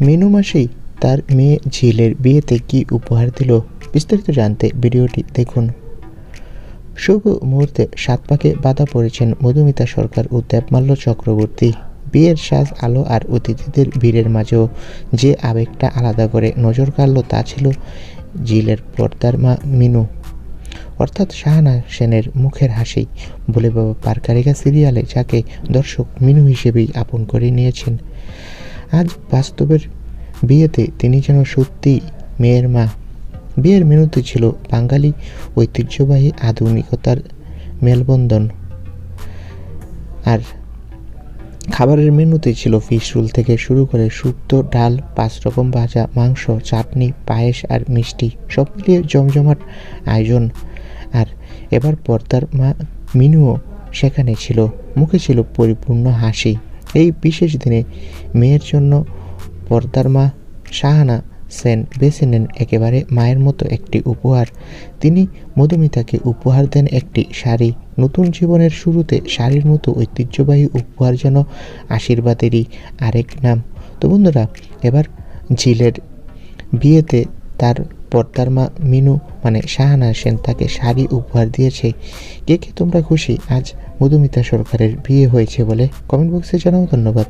মিনু মাসেই তার মেয়ে ঝিলের বিয়েতে কি উপহার দিল বিস্তারিত জানতে ভিডিওটি দেখুন। শুভ মুহূর্তে সাত পাকে বাধা পড়েছেন মধুমিতা সরকার ও দেবমাল্য চক্রবর্তী। বিয়ের সাজ, আলো আর অতিথিদের ভিড়ের মাঝেও যে আবেগটা আলাদা করে নজর কাড়ল তা ছিল জিলের পর্দার মা মিনু। অর্থাৎ শাহানা সেনের মুখের হাসি। বলে বাবা পারকারিকা সিরিয়ালে যাকে দর্শক মিনু হিসেবেই আপন করে নিয়েছেন। আজ বাস্তবের বিয়েতে তিনি যেন সত্যি মেয়ের মা। বিয়ের মেনুতে ছিল বাঙালি ঐতিহ্যবাহী আধুনিকতার মেলবন্ধন। আর খাবারের মেনুতে ছিল ফিশ রোল থেকে শুরু করে শুক্তো, ডাল, পাঁচ রকম ভাজা, মাংস, চাটনি, পায়েস আর মিষ্টি সব মিলিয়ে জমজমাট আয়োজন। আর এবার পর্দার মা মিনুও সেখানে ছিল। মুখে ছিল পরিপূর্ণ হাসি। এই বিশেষ দিনে মেয়ের জন্য পর্দার মা শাহানা সেন বেছে নেন একেবারে মায়ের মতো একটি উপহার। তিনি মধুমিতাকে উপহার দেন একটি শাড়ি। নতুন জীবনের শুরুতে শাড়ির মতো ঐতিহ্যবাহী উপহার যেন আশীর্বাদেরই আরেক নাম। তো বন্ধুরা, এবার ঝিলের বিয়েতে তার পর্দার মা মিনু মানে শাহানা সেন তাকে শাড়ি উপহার দিয়েছে। কে কে তোমরা খুশি? আজ মধুমিতা সরকারের বিয়ে হয়েছে বলে কমেন্ট বক্সে জানাও ধন্যবাদ।